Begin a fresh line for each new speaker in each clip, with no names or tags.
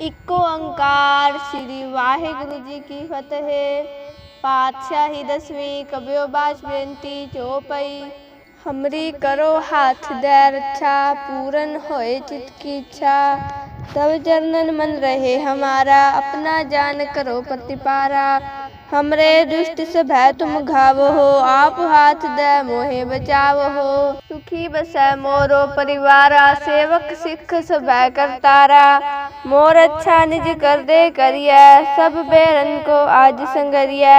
Eco Onkar Shri Waheguru ji की फतेह। पातशाही दसवीं कबियो बाज बेनती चौपई हमरी करो हाथ दैर अच्छा पूरन होए चित की इच्छा। तब चरणन मन रहे हमारा, अपना जान करो प्रतिपारा। हमरे दुष्ट सभै तुम घाव हो आप हाथ दे मोहे बचाव हो सुखी बस मोरो परिवारा, सेवक सिख सभै करतारा। मोर अच्छा निज कर दे करिए सब बेरन को आज संगरिए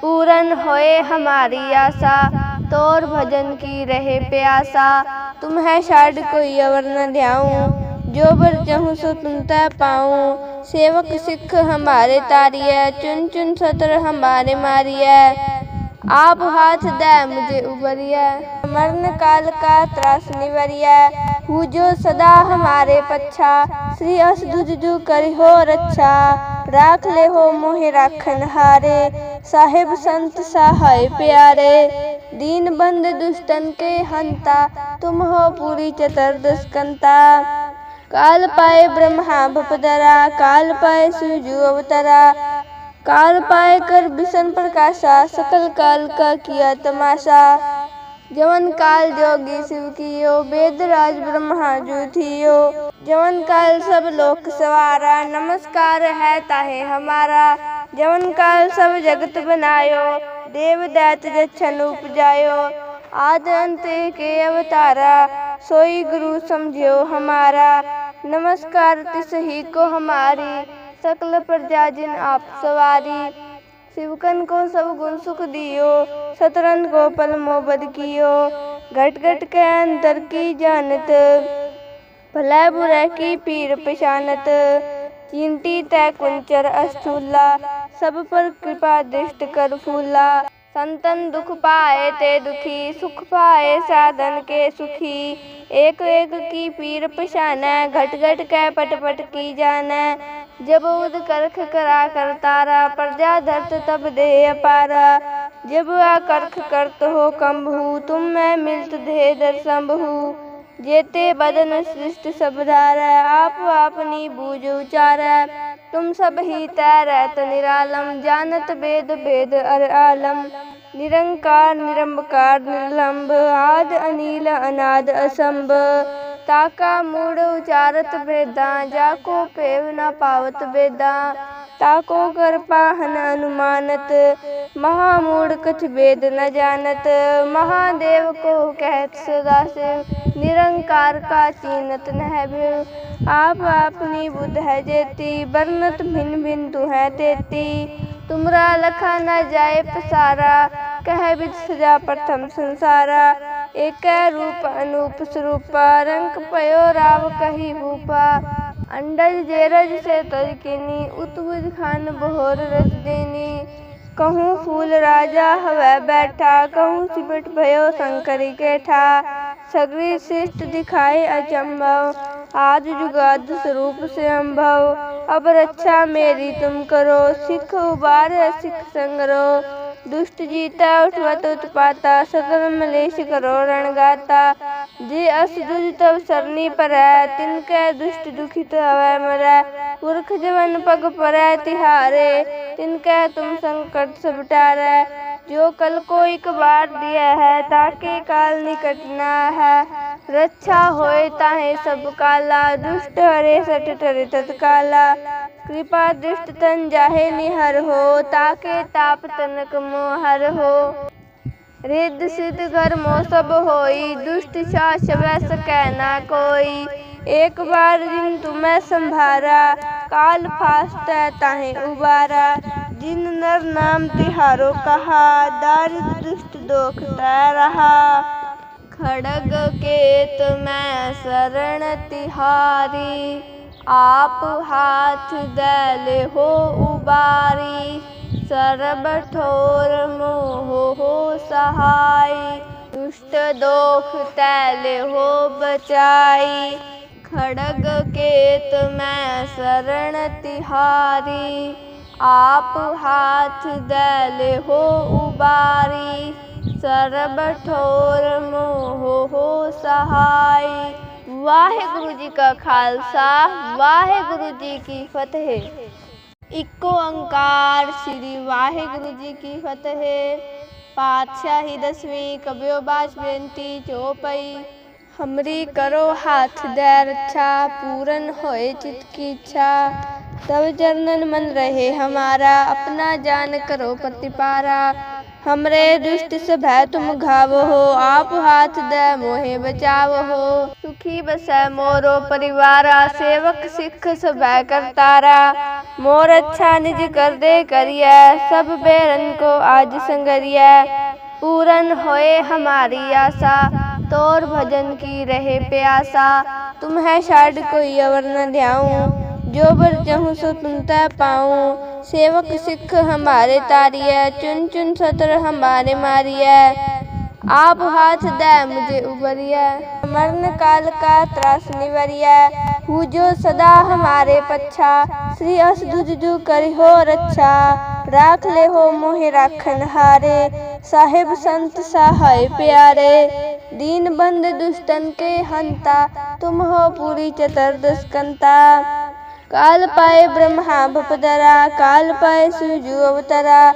पूरन होए हमारी आशा, तोर भजन की रहे प्यासा। तुम है शाड कोई अवर न ध्याऊं। जो बर चहूँ सो तुम तय पाऊँ सेवक सिख हमारे तारिय चुन चुन सतर हमारे मारिय आप हाथ दे मुझे उबरिय मरण काल का त्रास निवरिय हूँ जो सदा हमारे पच्छा श्री अस दुजु करि हो रक्षा राख ले हो मोहे राखन हारे साहिब संत सहाय प्यारे दीन बंद दुष्टन के हंता तुम हो पूरी चतुर्दस्कंता काल पाए ब्रह्मा भपदरा, काल पाए शिवजू अवतरा, काल पाए कर बिशन प्रकाशा, सकल काल का किया तमाशा। जवन काल जोगी शिव कियो, वेद राज ब्रह्मा जू थियो। जवन काल सब लोक सवारा, नमस्कार है ताहे हमारा। जवन काल सब जगत बनायो देव दैत जछन उपजायो। आद अंत के अवतारा, सोई गुरु समझियो हमारा। नमस्कार तिस ही को हमारी सकल प्रजा जिन आप सवारी। शिवकन को सब गुण सुख दियो सतरन को पल मोबद कियो। घट घट के अंतर की जानत, भला बुरा की पीर पशानत चिंटी तय कुंचर अस्थूला, सब पर कृपा दृष्ट कर फूला। संतन दुख पाए ते दुखी, सुख पाए साधन के सुखी। एक एक की पीर पशाना घट घट के पट पट की जाना जब उद करख करा कर तारा, प्रजा धरत तब दे पारा। जब आ करख करत हो कंभू तुम मैं मिलत दे दर संभू जेते बदन सृष्ट सब धारा, आप अपनी बूझ उचारा। तुम सब ही तैरत निरालम, जानत वेद वेद अर आलम। निरंकार, निरंबकार, निर्लंब, आद, अनिल, अनाद असंभ ताका मूड उचारत वेदा जाको पेव न पावत वेदा ताको कर पाहन अनुमानत, महामूढ़ कछ वेद न जानत। महादेव को कहत सदा से, निरंकार का चीनत नह आप अपनी बुद्ध है जेती वर्णत भिन्न भिन्न तू है तेती। तुमरा लखा न जाए पसारा, कह विद सजा प्रथम संसारा। एक रूप अनूप स्वरूपा रंग पयो राव कही भूपा। अंडज जेरज से तजकिनी उतबुज खान बहोर रच देनी। कहूँ फूल राजा हवै बैठा, कहूँ सिमट भयो शंकरी के ठा सगरी शिष्ट दिखाए अचंभव, आज जुगाद स्वरूप से अम्भव अब रक्षा मेरी तुम करो सिख उबार सिख संगरो। दुष्ट जीता, उठवत उत्पाता सकल मलेश करो रणगाता। जे अस दुज तब सरनी पर, तिनके दुष्ट दुखित हवै मरै। पुरख जवन पग पर, तिहारे, तिनके तुम संकट सब टारै। जो कल को एक बार दिया है, ताके काल निकट न है। रक्षा होए ताहे सब काला, दुष्ट हरे सट टरे तत्काला। कृपा दृष्ट तन जाहे निहर हो, ताके ताप तनक मोहर हो। रिद्ध सिद्ध घर मो सब होई, दुष्ट शास सकै कोई। एक बार जिन तुम्हें संभारा, काल फास्त ताहे उबारा। जिन नर नाम तिहारो कहा, दारिद्र दुष्ट दोख तय रहा। खड़ग केत मैं शरण तिहारी। आप हाथ दल हो उबारी, सरब ठोर मोह हो सहाय दुष्ट दोख तैल हो बचाई। खड़ग केत मैं शरण तिहारी, आप हाथ दल हो उबारी, सरब ठोर मोह हो सहाय ਵਾਹਿਗੁਰੂ ਜੀ ਕਾ ਖਾਲਸਾ ਵਾਹਿਗੁਰੂ ਜੀ ਕੀ ਫਤਿਹ ਇੱਕੋ ਓੰਕਾਰ ਸ੍ਰੀ ਵਾਹਿਗੁਰੂ ਜੀ ਕੀ ਫਤਿਹ ਪਾਤਸ਼ਾਹੀ ਦਸਵੀਂ ਕਬਿਓ ਬਾਜ ਬੇਨਤੀ ਜੋ ਪਈ हमरी करो हाथ दे रक्षा पूरन होए चित की इच्छा तब चरणन मन रहे हमारा अपना जान करो प्रतिपारा हमरे दुष्ट सभै तुम घाव हो आप हाथ दे मोहे बचाव हो सुखी बस मोरो परिवारा, सेवक सिख सभै करतारा। मोर अच्छा निज कर दे करिए सब बेरन को आज संगरिए पूरन होए हमारी आशा, तोर भजन की रहे प्यासा। तुम है शाड कोई अवर न ध्याऊं। जो बर चहूँ सो सुनता पाऊँ सेवक सिख हमारे तारिय चुन चुन सतर हमारे मारिय आप हाथ दे मुझे उबरिय मरण काल का त्रास निवरिय हूँ जो सदा हमारे पच्छा श्री अस दुजु करि हो रक्षा राख ले हो मोहे राखन हारे साहेब संत सहाय प्यारे दीन बंद दुष्टन के हंता तुम हो पूरी चतुर्दस्कंता काल पाए ब्रह्मा भपदरा काल पाए शिवजू अवतरा।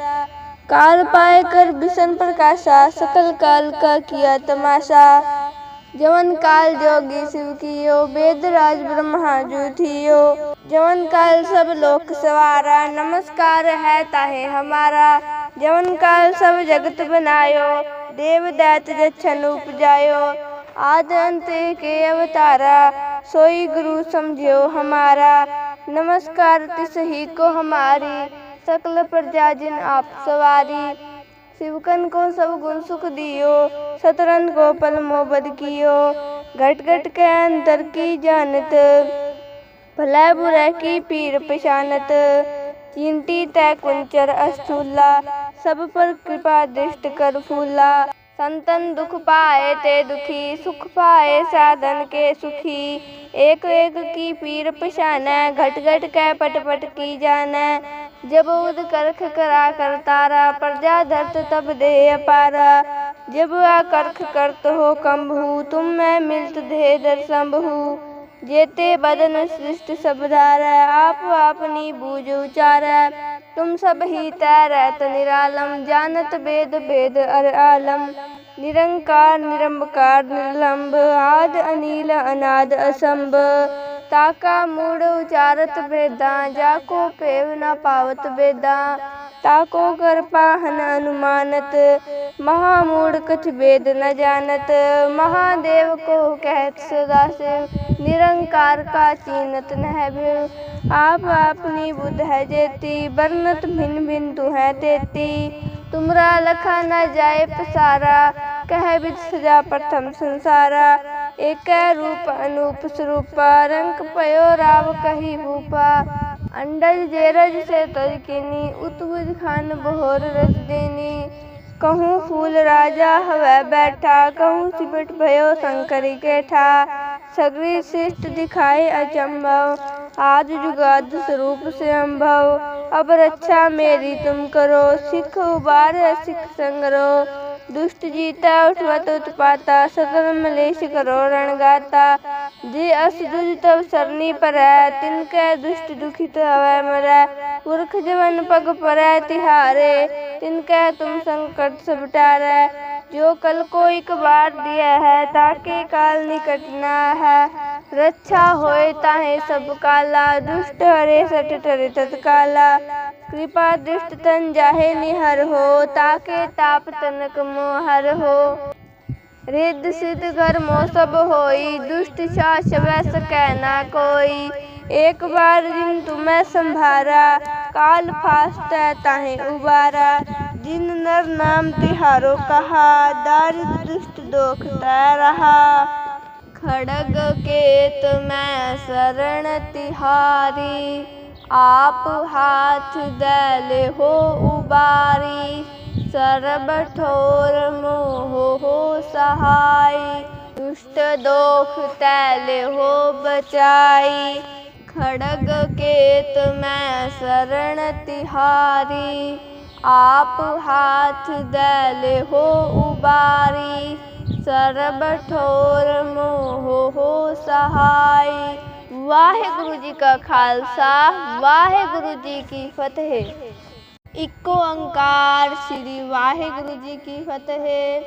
काल पाए कर बिशन प्रकाशा, सकल काल का किया तमाशा। जवन काल जोगी शिव कियो, वेद राज ब्रह्मा जू थियो। जवन काल सब लोक सवारा, नमस्कार है ताहे हमारा। जवन काल सब जगत बनायो देव दैत जछन उपजायो। आद अंत के अवतारा सोई गुरु समझो हमारा। नमस्कार तिस ही को हमारी। सकल प्रजा जिन आप सवारी। शिवकन को सब गुण सुख दियो। सतरन को पल मोबद कियो। घट घट के अंतर की जानत। भला बुरा की पीर पशानत चिंटी तय कुंचर अस्थूला। सब पर कृपा दृष्ट कर फूला। संतन दुख पाए ते दुखी, सुख पाए साधन के सुखी। एक एक की पीर पशाना घट घट के पट पट की जाना जब उद करख करा कर तारा, प्रजा धरत तब दे पारा जब आ करख करत हो कंभू तुम मैं मिलत दे दर संभू जेते बदन सृष्ट सब धारा, आप अपनी बूझ उचारा। तुम सब ही तैरत निरालम, जानत वेद भेद अर आलम। निरंकार, निरंबकार, निर्लंब, आद, अनिल, अनाद असंभ ताका मूड उचारत वेदा जाको पेव न पावत वेदा ताको कर पाहन अनुमानत, महामूढ़ कछ वेद न जानत। महादेव को कहत सदा से, निरंकार का चीनत नह आप अपनी बुद्ध है जेती बरनत भिन भिन तू है तेती। तुमरा लखा न जाए पसारा, कह विद सजा प्रथम संसारा। एक रूप, अनूप स्वरूप रंग पयो राव कही भूपा। अंडज जेरज से तजकिनी उतबुज खान बहोर रज देनी। कहूँ फूल राजा हवै बैठा, कहूँ सिपट भयो शंकरी के ठा सगरी शिष्ट दिखाए अचंभव, आज जुगाद स्वरूप से अम्भव अब रक्षा मेरी तुम करो, सिख उबार, सिख संगरो। दुष्ट जीता उठवत उत्पाता सकल मलेश करो रणगाता जे अस दुज तब सरनी पर तिनके दुष्ट दुखित हवै मरै पुरख जवन पग पर तिहारे तिनके तुम संकट सब टारै जो कल को एक बार दिया है ताके काल निकट न है रक्षा होए ताहे सब काला दुष्ट हरे सट टरे तत्काला। कृपा दुष्ट तन जाहे निहर हो, ताके ताप तनक मोहर हो। रिद सिद्ध घर सब होई, दुष्ट शास, वैस कहना कोई। एक बार जिन तुम्हें संभारा, काल फास्ट ताहे उबारा। जिन नर नाम तिहारो कहा, दारिद्र दुष्ट दोख तय रहा। खड़ग केत मैं शरण तिहारी, आप हाथ दल हो उबारी, सरब ठोर मोह हो सहाय दुष्ट दोख तैल हो बचाई। खड़ग केत मैं शरण तिहारी, आप हाथ दल हो उबारी ਸਰਬ ਠੋਰ ਮੋਹ ਹੋ ਸਹਾਈ ਵਾਹਿਗੁਰੂ ਜੀ ਕਾ ਖਾਲਸਾ ਵਾਹਿਗੁਰੂ ਜੀ ਕੀ ਫਤਿਹ ਇੱਕੋ ਓੰਕਾਰ ਸ੍ਰੀ ਵਾਹਿਗੁਰੂ ਜੀ ਕੀ ਫਤਿਹ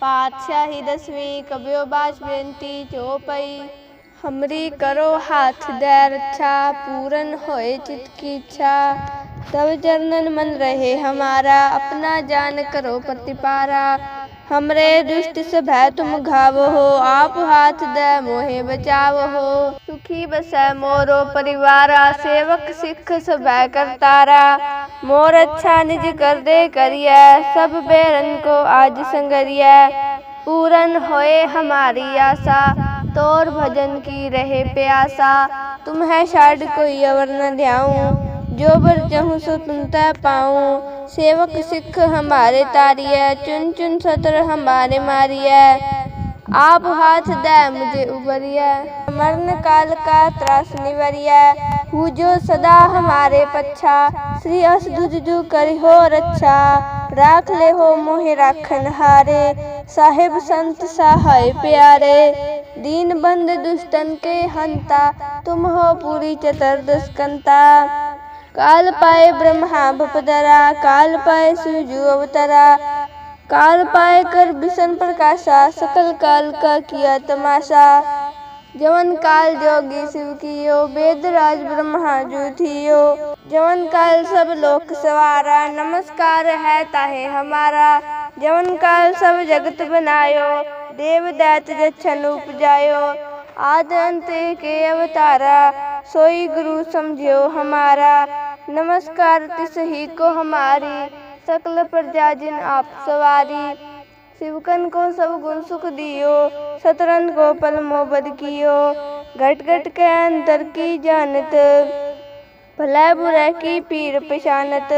ਪਾਤਸ਼ਾਹੀ ਦਸਵੀਂ ਕਬਿਓ ਬਾਜ ਬੇਨਤੀ ਜੋ ਪਈ हमरी करो हाथ दे रक्षा पूरन होए चित की इच्छा तब चरणन मन रहे हमारा अपना जान करो प्रतिपारा हमरे दुष्ट सभै तुम घाव हो आप हाथ दे मोहे बचाव हो सुखी बसै मोरो परिवारा, सेवक सिख सभै करतारा। मोर अच्छा निज कर दे करिए सब बेरन को आज संगरिए पूरन होए हमारी आशा, तोर भजन की रहे प्यासा। तुम है शाड कोई अवर न ध्याऊं। जो बर चहूँ सो तुमता पाऊँ सेवक सिख हमारे तारिय चुन चुन सतर हमारे मारिय आप हाथ दे मुझे उबरिय मरण काल का त्रास निवरिय हु जो सदा हमारे पच्छा श्री अस दुजु करि हो रक्षा राख ले हो मोहे राखन हारे साहेब संत सहाय प्यारे दीन बंद दुष्टन के हंता तुम हो पूरी चतुर्दस्कंता काल पाए ब्रह्मा भपदरा काल पाए शिवजू अवतरा। काल पाए कर बिशन प्रकाशा, सकल काल का किया तमाशा। जवन काल जोगी शिव कियो, वेद राज ब्रह्मा जू थियो। जवन काल सब लोक सवारा, नमस्कार है ताहे हमारा। जवन काल सब जगत बनायो देव दैत जछन उपजायो। आद अंत के अवतारा, सोई गुरु समझियो हमारा। नमस्कार तिस को हमारी, सकल प्रजा जिन आप सवारी। शिवकन को सब गुण सुख दियो, सतरन को पल मोबद कियो। घट घट के अंतर की जानत, भला बुरा की पीर पशानत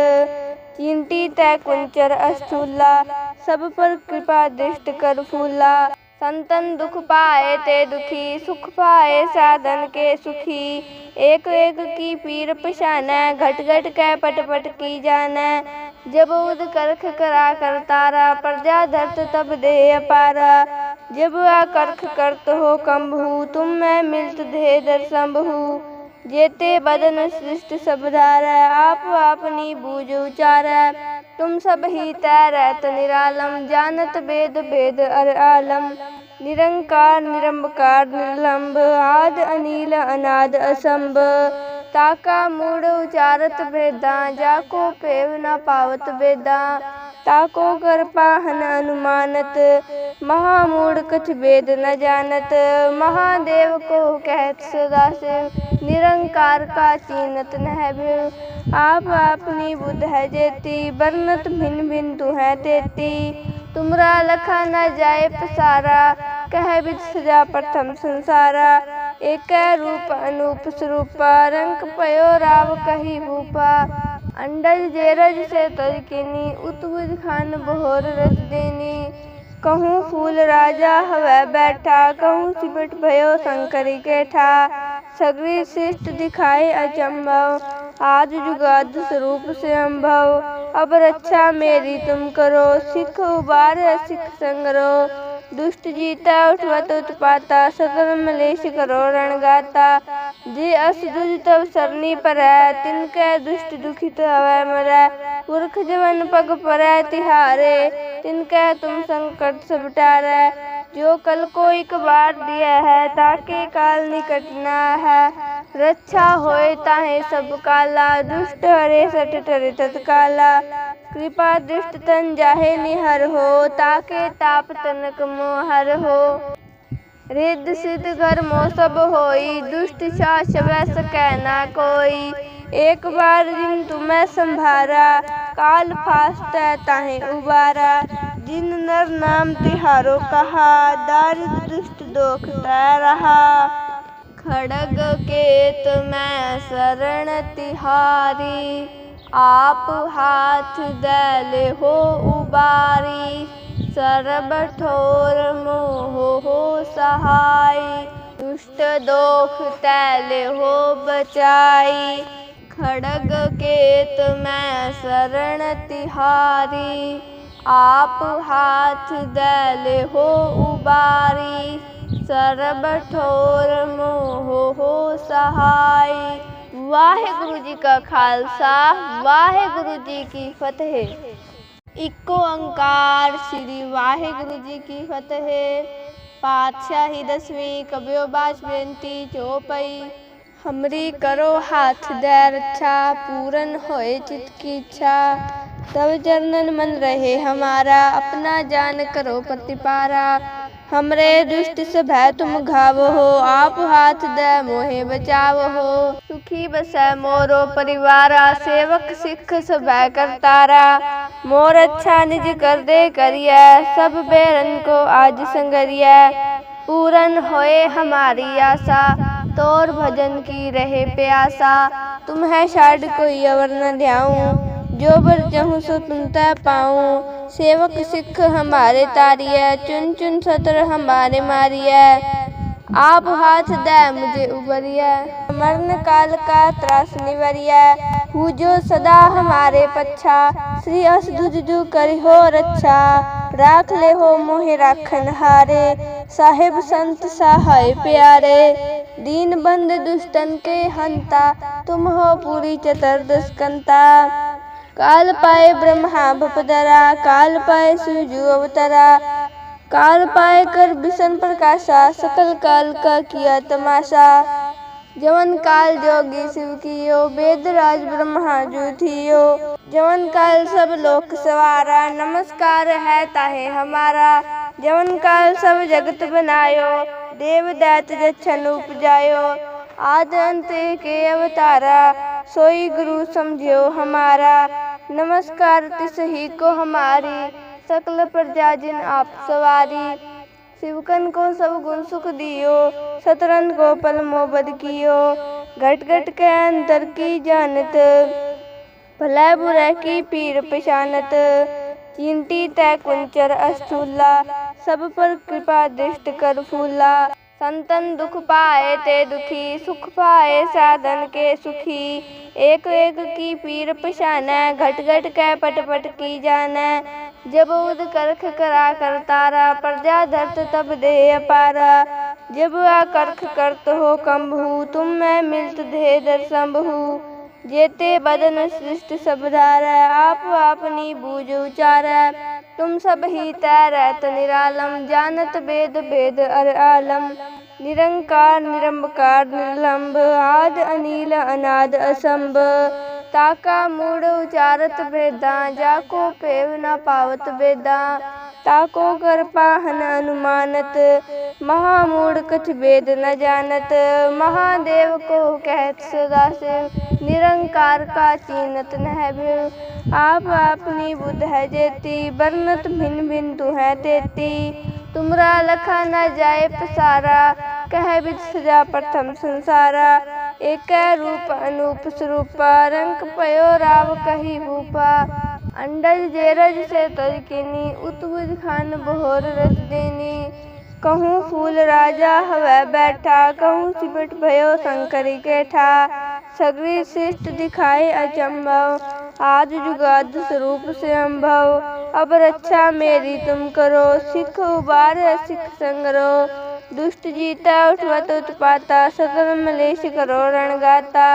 चिंटी तय कुंचर अस्थूला, सब पर कृपा दृष्ट कर फूला। संतन दुख पाए ते दुखी, सुख पाए साधन के सुखी। एक एक की पीर पशाना, घट घट के पट पट की जाना। जब उद करख करा कर तारा, प्रजा धरत तब दे पारा। जब आ करख करत हो कंभू तुम मैं मिलत दे दर दर्शंभू जेते बदन सृष्ट सब धारा, आप अपनी बूझ उचारा। तुम सब ही तैरत निरालम, जानत वेद वेद अर आलम। निरंकार, निरंबकार, निर्लंब, आद, अनिल, अनाद असंभ ताका मूड उचारत वेदा जाको पेव न पावत वेदा ताको कर पाहन अनुमानत, महामूढ़ कछ वेद न जानत। महादेव को कहत सदा से, निरंकार का चीनत नह आप अपनी बुद्ध है जेती बरनत भिन भिन तू है तेती। तुमरा लखा न जाए पसारा, कह विद सजा प्रथम संसारा। एक रूप अनूप स्वरूप रंग पयो राव कही भूपा। अंडज जेरज से तजकिनी उतबुज खान बहोर रस देनी। कहूँ फूल राजा हवै बैठा, कहूँ सिमट भयो शंकरी के ठा सगरी शिष्ट दिखाए अचंभव आज जुगाद स्वरूप से अम्भव। अब रक्षा मेरी तुम करो, सिख उबार, सिख संगरो। दुष्ट जीता, उठवत उत्पाता सदर मलेश करो, रणगाता। जे अस दुज तब सरनी पर, तिनके दुष्ट दुखित हवै मरै। पुरख जवन पग परै, तिहारे, तिनके तुम संकट सब टारै। जो कल को एक बार दिया है, ताके काल निकट न है। रक्षा होए ताहे सब काला दुष्ट हरे सट टरे तत्काला। कृपा दुष्ट तन जाहे निहर हो ताके ताप तनक मोहर हो। रिद सिद्ध घर मो सब होई दुष्ट शास वै सकै ना कोई। एक बार जिन तुम्हें संभारा काल फास्त ताहे उबारा। जिन नर नाम तिहारो कहा दारिद्र दुष्ट दोख तय रहा। खड़ग केत मैं शरण तिहारी, आप हाथ दल हो उबारी, सरब ठोर मोह हो सहाय दुष्ट दोख तैल हो बचाई। खड़ग केत मैं शरण तिहारी, आप हाथ दैले हो उबारी ਸਰਬ ਠੋਰ ਮੋਹ ਹੋ ਸਹਾਈ ਵਾਹਿਗੁਰੂ ਜੀ ਕਾ ਖਾਲਸਾ ਵਾਹਿਗੁਰੂ ਜੀ ਕੀ ਫਤਿਹ ਇੱਕੋ ਓੰਕਾਰ ਸ੍ਰੀ ਵਾਹਿਗੁਰੂ ਜੀ ਕੀ ਫਤਿਹ ਪਾਤਸ਼ਾਹੀ ਦਸਵੀਂ ਕਬਿਓ ਬਾਜ ਬੇਨਤੀ ਜੋ ਪਈ हमरी करो हाथ दे रक्षा पूरन होए चित की इच्छा तब चरणन मन रहे हमारा अपना जान करो प्रतिपारा हमरे दुष्ट सभै तुम घाव हो आप हाथ दे मोहे बचाव हो सुखी बसै मोरो परिवारा, सेवक सिख सभै करतारा। मोर अच्छा निज कर दे करिए सब बेरन को आज संगरिए पूरन होए हमारी आशा, तोर भजन की रहे प्यासा। तुम है शाड कोई अवर न ध्याऊं, जो बर चहूँ सो सुनता पाऊँ। सेवक सिख हमारे तारिय चुन चुन सतर हमारे मारिय आप हाथ दे मुझे उबरिय मरण काल का त्रास निवरिय हु जो सदा हमारे पच्छा श्री अस दुजु करि हो रक्षा राख ले हो मोहे राखन हारे साहेब संत सहाय प्यारे दीन बंद दुष्टन के हंता तुम हो पूरी चतुर्दस्कंता काल पाए ब्रह्मा भपदरा काल पाए शिवजू अवतरा। काल पाए कर बिशन प्रकाशा, सकल काल का किया तमाशा। जवन काल जोगी शिव कियो, वेद राज ब्रह्मा जू थियो। जवन काल सब लोक सवारा, नमस्कार है ताहे हमारा। जवन काल सब जगत बनायो देव दैत जच्छन उपजायो। आद अंत के अवतारा, सोई गुरु समझियो हमारा। नमस्कार तिस ही को हमारी, सकल प्रजा जिन आप सवारी। शिवकन को सब गुण सुख दियो सतरन को पल मोबद कियो। घट घट के अंतर की जानत, भला बुरा की पीर पशानत चिंटी तय कुंचर अस्थूला, सब पर कृपा दृष्ट कर फूला। संतन दुख पाए ते दुखी, सुख पाए साधन के सुखी। एक एक की पीर पशाना, घट घट के पट पट की जाना। जब उद करख करा कर तारा, प्रजा धरत तब दे पारा जब आ करख करत हो कंभू तुम मैं मिलत दे दर संभू जेते बदन सृष्ट सब धारा, आप अपनी बूझ उचार। तुम सब ही तैरत निरालम, जानत वेद भेद अर आलम। निरंकार, निरंबकार, निर्लंब, आद, अनिल, अनाद असंभ ताका मूड उचारत वेदा जाको पेव न पावत वेदा ताको कर पाहन अनुमानत, महामूढ़ कछ वेद न जानत। महादेव को कहत सदा से, निरंकार का चीनत नह आप अपनी बुद्ध है जेती, वर्णत भिन्न भिन्न तू है तेती। तुमरा लखा न जाए पसारा, कह विद सजा प्रथम संसारा। एक रूप अनूप स्वरूप रंग पयो राव कही भूपा। अंडज जेरज से तजकिनी उतबुज खान बहोर रस देनी। कहूँ फूल राजा हवै बैठा, कहूँ सिपट भयो शंकरी केठा सगरी शिष्ट दिखाए अचंभव, आज जुगाद स्वरूप से अम्भव अब रक्षा मेरी तुम करो, सिख उबार, सिख संगरो। दुष्ट जीता, उठवत उत्पाता सदर मलेश करो रणगाता।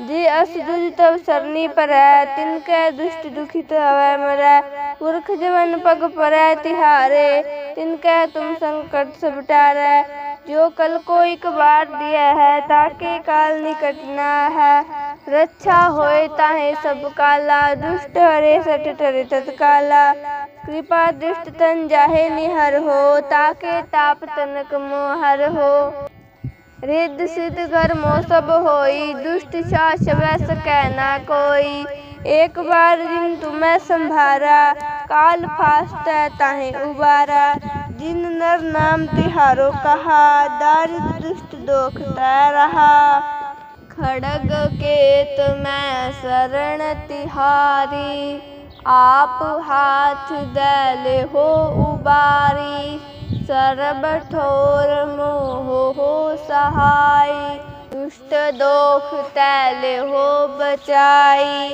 जे अस दुज तब सरनी पर, तिनके दुष्ट दुखित हवै मरै। पुरख जवन पग पर, तिहारे, तिनके तुम संकट सब टारै। जो कल को एक बार दिया है, ताके काल निकट न है। रक्षा होए ताहे सब काला, दुष्ट हरे सठ टरे तत्काला। कृपा दृष्ट तन जाहे निहर हो, ताके ताप तनक मोहर हो। रिद सिद्ध घर मो सब होई, दुष्ट शास कहना कोई। एक बार जिन तुम्हें संभारा, काल फास्त ताहे उबारा। जिन नर नाम तिहारो कहा, दारिद्र दुष्ट दोख तय रहा। खड़ग के तुम्हें शरण तिहारी। आप हाथ दैल हो उबारी सर्व ठोर मोह हो सहाय। दुष्ट दोख तैल हो बचाई।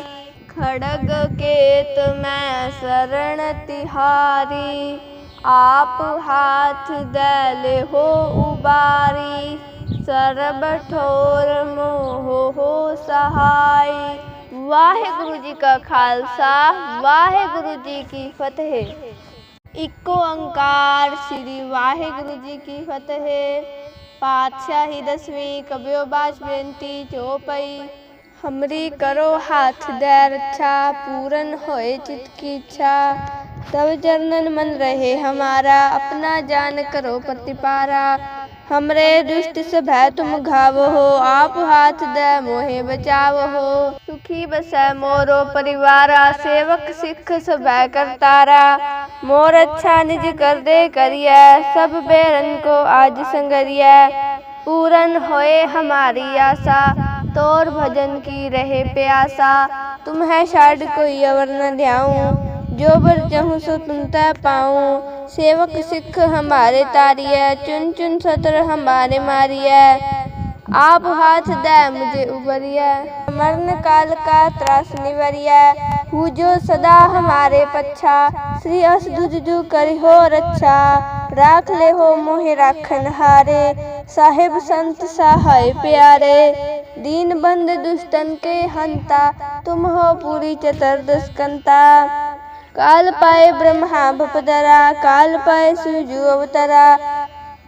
खड़ग के मैं शरण तिहारी। आप हाथ दैल हो उबारी सर्व ठोर मोह हो सहाय। ਵਾਹਿਗੁਰੂ ਜੀ ਕਾ ਖਾਲਸਾ ਵਾਹਿਗੁਰੂ ਜੀ ਕੀ ਫਤਿਹ ਇੱਕੋ ਓੰਕਾਰ ਸ੍ਰੀ ਵਾਹਿਗੁਰੂ ਜੀ ਕੀ ਫਤਿਹ ਪਾਤਸ਼ਾਹੀ ਦਸਵੀਂ ਕਬਿਓ ਬਾਜ ਬੇਨਤੀ ਚੋਪਈ हमरी करो हाथ दे रक्षा पूरन होए चित की इच्छा तब चरणन मन रहे हमारा अपना जान करो प्रतिपारा हमरे दुष्ट से भय तुम घाव हो आप हाथ दे मोहे बचाव हो सुखी बस मोरो परिवारा, सेवक सिख सभै करतारा। मोर अच्छा निज कर दे करिए सब बेरन को आज संगरिए पूरन होए हमारी आशा, तोर भजन की रहे प्यासा। तुम है शाड कोई अवर न ध्याऊं। जो बर चहूँ सो तुमता पाऊँ सेवक सिख हमारे तारिय चुन चुन सतर हमारे मारिय आप हाथ दे मुझे उबरिय मरण काल का त्रास निवरिय हु जो सदा हमारे पच्छा श्री अस दुजु करी हो रक्षा राख ले हो मोहे राखन हारे साहेब संत सहाय प्यारे दीन बंद दुष्टन के हंता तुम हो पूरी चतुर्दस्कंता काल पाए ब्रह्मा भपदरा, काल पाए शिवजू अवतरा,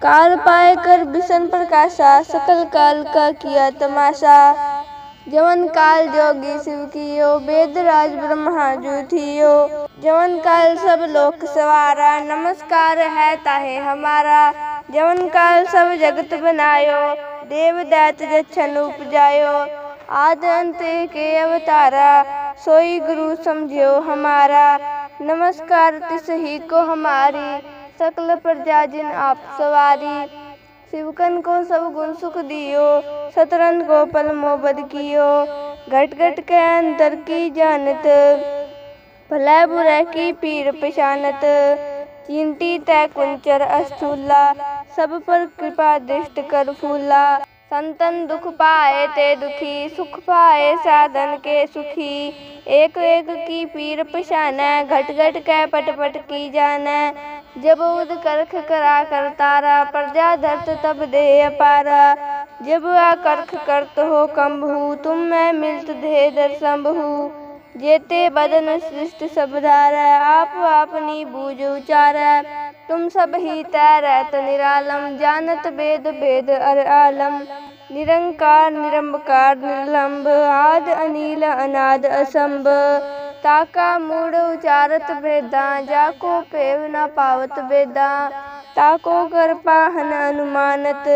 काल पाए कर बिशन प्रकाशा, सकल काल का किया तमाशा। जवन काल जोगी शिव कियो, वेद राज ब्रह्मा जू थियो। जवन काल सब लोक सवारा, नमस्कार है ताहे हमारा। जवन काल सब जगत बनायो, देव दैत जच्छन उपजायो। आद अंत के अवतारा, सोई गुरु समझियो हमारा। नमस्कार तिस ही को हमारी सकल प्रजा जिन आप सवारी। शिवकन को सब गुण सुख दियो, सतरन को पल मोबद कियो। घट घट के अंतर की जानत, भला बुरा की पीर पशानत चिंटी तय कुंचर अस्थूला, सब पर कृपा दृष्ट कर फूला। संतन दुख पाए ते दुखी, सुख पाए साधन के सुखी। एक एक की पीर पशाना, घट घट के पट पट की जाना। जब उद करख करा कर तारा, प्रजा धरत तब दे पारा। जब आ करख करत हो कंभू तुम मैं मिलत दे दर संभू जेते बदन सृष्ट सब धारा, आप अपनी बूझ उचार। तुम सब ही तैरत निरालम, जानत भेद भेद अर आलम। निरंकार, निरंबकार, निर्लंब, आद, अनिल, अनाद असंभ ताका मूड उचारत भेदा, जाको पेव न पावत वेदा ताको कर पाहन अनुमानत।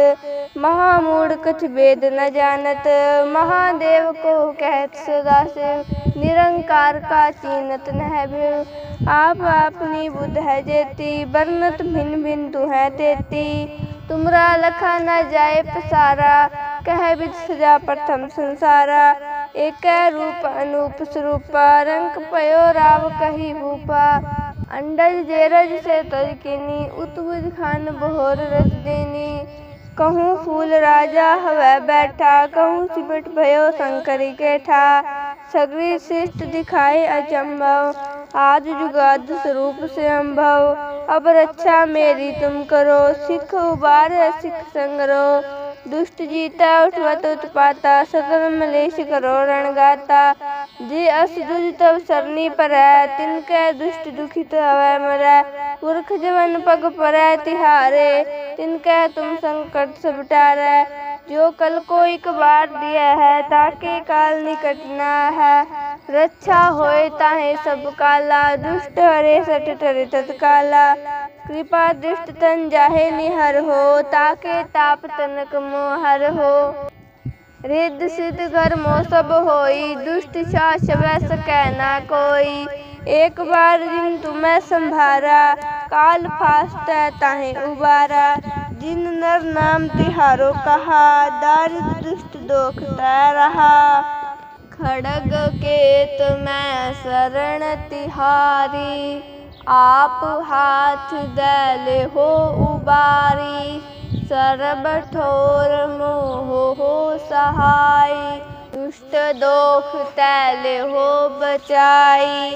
महामूढ़ कछ वेद न जानत। महादेव को कहत सदा से निरंकार का चीनत नह आप अपनी बुद्ध है जेती, वर्णत भिन्न भिन्न तू है तेती। तुमरा लखा न जाए पसारा, कह विद सजा प्रथम संसारा। एक रूप, अनूप स्वरूपा, रंग पयो राव कही भूपा। अंडज जेरज से तजकिनी उतबुज खान बहोर रस देनी। कहूँ फूल राजा हवै बैठा, कहूँ सिमट भयो शंकर के ठा। सगरी शिष्ट दिखाए अचंभव, आज जुगाद स्वरूप से अम्भव। अब रक्षा मेरी तुम करो, सिख उबार, सिख संगरो। दुष्ट जीता, उठवत उत्पाता सदर मलेश करो रणगाता। जे अस दुज तब सरनी पर, तिनके दुष्ट दुखित हवै मरै। पुरख जवन पग पर, तिहारे, तिनके तुम संकट सब टारै। जो कल को एक बार दिया है, ताके काल निकट न है। रक्षा होए ताहे सब काला, दुष्ट हरे सट टरे तत्काला। कृपा दृष्ट तन जाहे निहर हो, ताके ताप तनक मोहर हो। रिद सिद्ध घर मो सब होई, दुष्ट शास कहना कोई। एक बार जिन तुम्हें संभारा, काल फास्ट ताहे उबारा। जिन नर नाम तिहारो कहा दारिद दुष्ट दोख तय रहा। खड़ग के तुम्हें शरण तिहारी। आप हाथ दैल हो उबारी सर्व ठोर मोह हो सहाय दुष्ट दोख तैल हो बचाई।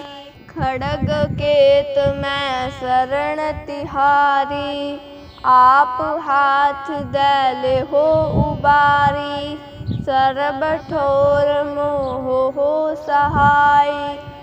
खड़ग के मैं शरण तिहारी, आप हाथ दैल हो उबारी सर्व ठोर मोह हो सहाय